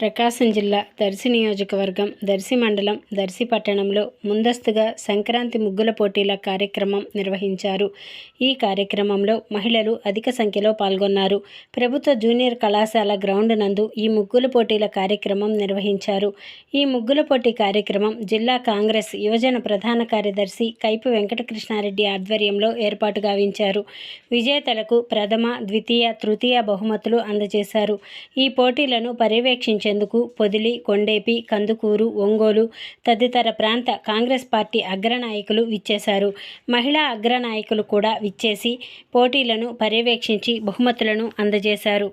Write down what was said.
ప్రకాశం జిల్లా దర్శి నియోజకవర్గం దర్శి మండలం దర్శి పట్టణంలో ముందస్తుగా సంక్రాంతి ముగ్గుల పోటీల కార్యక్రమం నిర్వహించారు. ఈ కార్యక్రమంలో మహిళలు అధిక సంఖ్యలో పాల్గొన్నారు. ప్రభుత్వ జూనియర్ కళాశాల గ్రౌండ్ నందు ఈ ముగ్గుల పోటీల కార్యక్రమం నిర్వహించారు. ఈ ముగ్గుల పోటీ కార్యక్రమం జిల్లా కాంగ్రెస్ యువజన ప్రధాన కార్యదర్శి కైపు వెంకటకృష్ణారెడ్డి ఆధ్వర్యంలో ఏర్పాటు గావించారు. విజేతలకు ప్రథమ ద్వితీయ తృతీయ బహుమతులు అందజేశారు. ఈ పోటీలను పర్యవేక్షించేందుకు పొదిలి కొండేపి కందుకూరు ఒంగోలు తదితర ప్రాంత కాంగ్రెస్ పార్టీ అగ్రనాయకులు విచ్చేశారు. మహిళా అగ్రనాయకులు కూడా విచ్చేసి పోటీలను పర్యవేక్షించి బహుమతులను అందజేశారు.